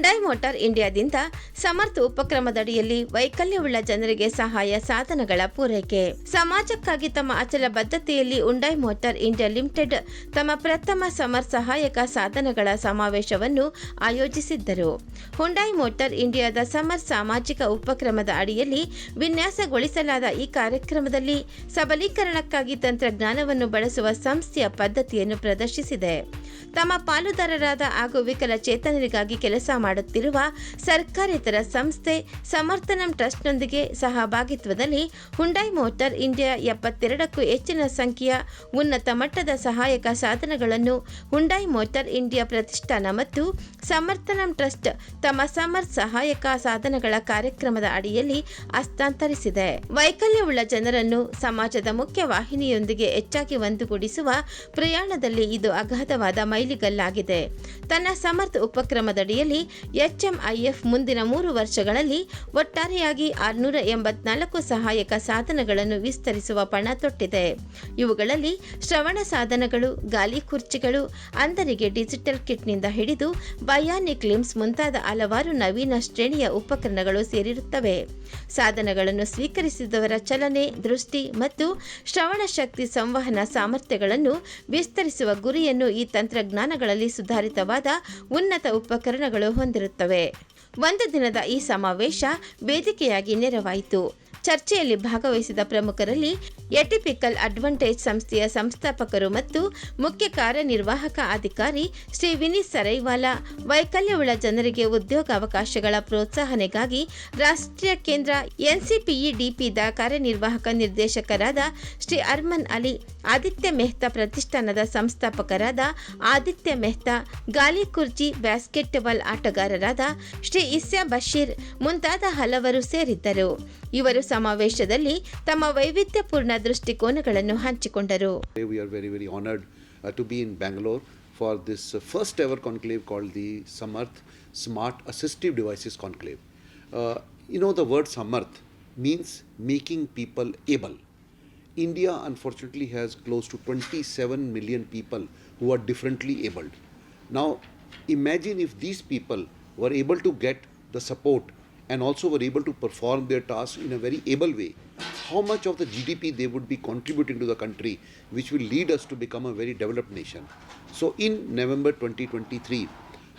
Hyundai motor ಇಂಡಿಯಾದಿಂದ ಸಮರ್ಥ ಉಪಕ್ರಮದಡಿಯಲ್ಲಿ ವೈಕಲ್ಯವುಳ್ಳ ಜನರಿಗೆ ಸಹಾಯ ಸಾಧನಗಳ ಪೂರೈಕೆ. ಸಮಾಜಕ್ಕಾಗಿ ತಮ್ಮ ಅಚಲ ಬದ್ಧತೆಯಲ್ಲಿ ಹುಂಡೈ ಮೋಟಾರ್ ಇಂಡಿಯಾ ಲಿಮಿಟೆಡ್ ತಮ್ಮ ಪ್ರಥಮ ಸಮರ್ ಸಹಾಯಕ ಸಾಧನಗಳ ಸಮಾವೇಶವನ್ನು ಆಯೋಜಿಸಿದ್ದರು. ಹುಂಡೈ ಮೋಟಾರ್ ಇಂಡಿಯಾದ ಸಮರ್ ಸಾಮಾಜಿಕ ಉಪಕ್ರಮದ ಅಡಿಯಲ್ಲಿ ವಿನ್ಯಾಸಗೊಳಿಸಲಾದ ಈ ಕಾರ್ಯಕ್ರಮದಲ್ಲಿ ಸಬಲೀಕರಣಕ್ಕಾಗಿ ತಂತ್ರಜ್ಞಾನವನ್ನು ಬಳಸುವ ಸಂಸ್ಥೆಯ ಪದ್ಧತಿಯನ್ನು ಪ್ರದರ್ಶಿಸಿದೆ. ತಮ್ಮ ಪಾಲುದಾರರಾದ ಹಾಗೂ ವಿಕಲಚೇತನರಿಗಾಗಿ ಕೆಲಸ ಮಾಡುತ್ತಿರುವ ಸರ್ಕಾರೇತರ ಸಂಸ್ಥೆ ಸಮರ್ಥನಂ ಟ್ರಸ್ಟ್ನೊಂದಿಗೆ ಸಹಭಾಗಿತ್ವದಲ್ಲಿ ಹುಂಡೈ ಮೋಟಾರ್ ಇಂಡಿಯಾ ಎಪ್ಪತ್ತೆರಡಕ್ಕೂ ಹೆಚ್ಚಿನ ಸಂಖ್ಯೆಯ ಉನ್ನತ ಮಟ್ಟದ ಸಹಾಯಕ ಸಾಧನಗಳನ್ನು ಹುಂಡೈ ಮೋಟಾರ್ ಇಂಡಿಯಾ ಪ್ರತಿಷ್ಠಾನ ಮತ್ತು ಸಮರ್ಥನಂ ಟ್ರಸ್ಟ್ ತಮ್ಮ ಸಮರ್ ಸಹಾಯಕ ಸಾಧನಗಳ ಕಾರ್ಯಕ್ರಮದ ಅಡಿಯಲ್ಲಿ ಹಸ್ತಾಂತರಿಸಿದೆ. ವೈಕಲ್ಯವುಳ್ಳ ಜನರನ್ನು ಸಮಾಜದ ಮುಖ್ಯ ವಾಹಿನಿಯೊಂದಿಗೆ ಹೆಚ್ಚಾಗಿ ಒಂದುಗೂಡಿಸುವ ಪ್ರಯಾಣದಲ್ಲಿ ಇದು ಅಗಾಧವಾದ ಮೈಲಿಗಲ್ಲಾಗಿದೆ. ತನ್ನ ಸಮರ್ಥ ಉಪಕ್ರಮದಡಿಯಲ್ಲಿ ಎಚ್ಎಂಐಎಫ್ ಮುಂದಿನ ಮೂರು ವರ್ಷಗಳಲ್ಲಿ ಒಟ್ಟಾರೆಯಾಗಿ ಆರುನೂರ ಎಂಬತ್ನಾಲ್ಕು ಸಹಾಯಕ ಸಾಧನಗಳನ್ನು ವಿಸ್ತರಿಸುವ ಪಣ ತೊಟ್ಟಿದೆ. ಇವುಗಳಲ್ಲಿ ಶ್ರವಣ ಸಾಧನಗಳು, ಗಾಲಿ ಕುರ್ಚಿಗಳು, ಅಂಧರಿಗೆ ಡಿಜಿಟಲ್ ಕಿಟ್ನಿಂದ ಹಿಡಿದು ಬಯಾನಿಕ್ ಲಿಮ್ಸ್ ಮುಂತಾದ ಹಲವಾರು ನವೀನ ಶ್ರೇಣಿಯ ಉಪಕರಣಗಳು ಸೇರಿರುತ್ತವೆ. ಸಾಧನಗಳನ್ನು ಸ್ವೀಕರಿಸಿದವರ ಚಲನೆ, ದೃಷ್ಟಿ ಮತ್ತು ಶ್ರವಣ ಶಕ್ತಿ ಸಂವಹನ ಸಾಮರ್ಥ್ಯಗಳನ್ನು ವಿಸ್ತರಿಸುವ ಗುರಿಯನ್ನು ಈ ತಂತ್ರಜ್ಞಾನಗಳಲ್ಲಿ ಸುಧಾರಿತವಾದ ಉನ್ನತ ಉಪಕರಣಗಳು ಹೊಂದಿರುತ್ತವೆ ಒಂದು ದಿನದ ಈ ಸಮಾವೇಶ ವೇದಿಕೆಯಾಗಿ ನೆರವಾಯಿತು. ಚರ್ಚೆಯಲ್ಲಿ ಭಾಗವಹಿಸಿದ ಪ್ರಮುಖರಲ್ಲಿ ಎಟಿಪಿಕಲ್ ಅಡ್ವಾಂಟೇಜ್ ಸಂಸ್ಥೆಯ ಸಂಸ್ಥಾಪಕರು ಮತ್ತು ಮುಖ್ಯ ಕಾರ್ಯನಿರ್ವಾಹಕ ಅಧಿಕಾರಿ ಶ್ರೀ ವಿನೀತ್ ಸರೈವಾಲಾ, ವೈಕಲ್ಯವುಳ್ಳ ಜನರಿಗೆ ಉದ್ಯೋಗಾವಕಾಶಗಳ ಪ್ರೋತ್ಸಾಹನೆಗಾಗಿ ರಾಷ್ಟ್ರೀಯ ಕೇಂದ್ರ ಎನ್ಸಿಪಿಇಡಿಪಿದ ಕಾರ್ಯನಿರ್ವಾಹಕ ನಿರ್ದೇಶಕರಾದ ಶ್ರೀ ಅರ್ಮನ್ ಅಲಿ, ಆದಿತ್ಯ ಮೆಹ್ತಾ ಪ್ರತಿಷ್ಠಾನದ ಸಂಸ್ಥಾಪಕರಾದ ಆದಿತ್ಯ ಮೆಹ್ತಾ, ಗಾಲಿ ಕುರ್ಜಿ ಬ್ಯಾಸ್ಕೆಟ್ಬಾಲ್ ಆಟಗಾರರಾದ ಶ್ರೀ ಇಸ್ಯಾ ಬಶೀರ್ ಮುಂತಾದ ಹಲವರು ಸೇರಿದ್ದರು. ಇವರು ಸಮಾವೇಶದಲ್ಲಿ ತಮ್ಮ ವೈವಿಧ್ಯಪೂರ್ಣ ದೃಷ್ಟಿಕೋನಗಳನ್ನು ಹಂಚಿಕೊಂಡರು. We are very very honored to be in Bangalore for this first ever conclave called the Samarth Smart Assistive Devices Conclave. Uh you know the word Samarth means making people able. India unfortunately has close to 27 million people who are differently abled. Now imagine if these people were able to get the support and also were able to perform their tasks in a very able way, how much of the GDP they would be contributing to the country, which will lead us to become a very developed nation. So, in November 2023,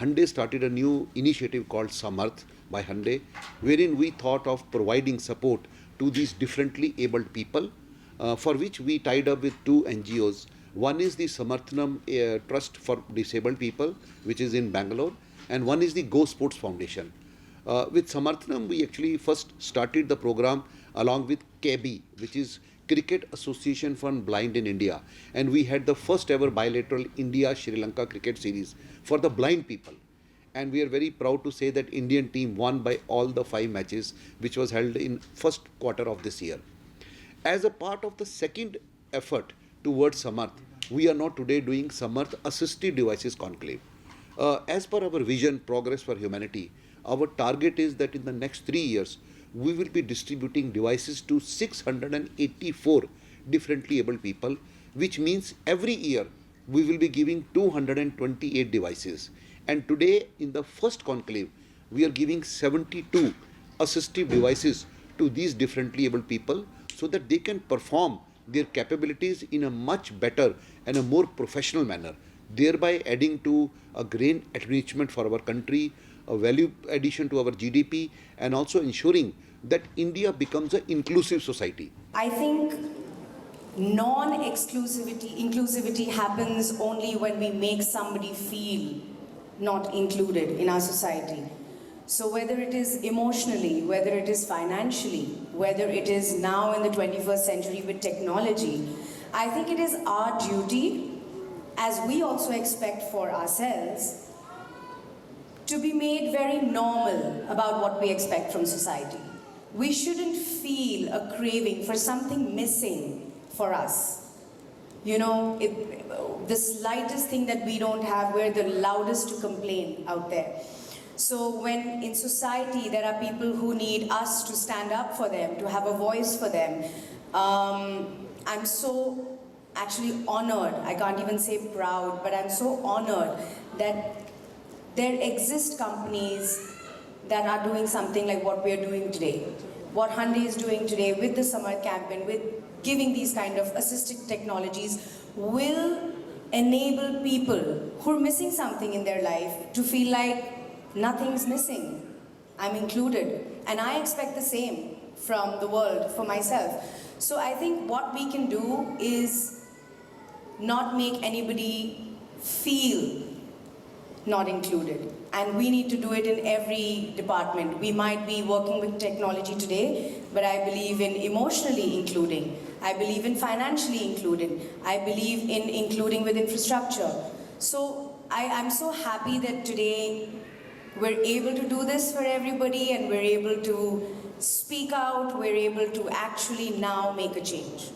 Hyundai started a new initiative called Samarth by Hyundai, wherein we thought of providing support to these differently abled people, uh, for which we tied up with two NGOs. One is the Samarthanam uh, Trust for Disabled People, which is in Bangalore, and one is the Go Sports Foundation. Uh, with Samarthanam, we actually first started the program along with KEBI, which is Cricket Association for Blind in India, and we had the first ever bilateral India Sri Lanka cricket series for the blind people. And we are very proud to say that Indian team won by all the five matches, which was held in first quarter of this year. As a part of the second effort towards Samarth, we are now today doing Samarth Assistive Devices Conclave. Uh, as per our vision, Progress for Humanity, our target is that in the next three years, we will be distributing devices to 684 differently abled people, which means every year we will be giving 228 devices. And today, in the first conclave, we are giving 72 assistive devices to these differently able people so that they can perform their capabilities in a much better and a more professional manner, thereby adding to a grain enrichment for our country, a value addition to our GDP, and also ensuring that India becomes an inclusive society. I think non exclusivity inclusivity happens only when we make somebody feel not included in our society. So, whether it is emotionally, whether it is financially, whether it is now in the 21st century with technology, I think it is our duty, as we also expect for ourselves, to be made very normal about what we expect from society. We shouldn't feel a craving for something missing for us. You know, it, the slightest thing that we don't have, we're the loudest to complain out there. So, when in society there are people who need us to stand up for them, to have a voice for them, um, I'm so actually honored, I can't even say proud, but I'm so honored that there exist companies that are doing something like what we are doing today. What Hyundai is doing today with the summer campaign, with giving these kind of assistive technologies, will enable people who are missing something in their life to feel like nothing's missing. I'm included. And I expect the same from the world for myself. So I think what we can do is not make anybody feel not included. And we need to do it in every department. We might be working with technology today, but I believe in emotionally including. I believe in financially including. I believe in including with infrastructure. So I, I'm so happy that today we're able to do this for everybody and we're able to speak out, we're able to actually now make a change.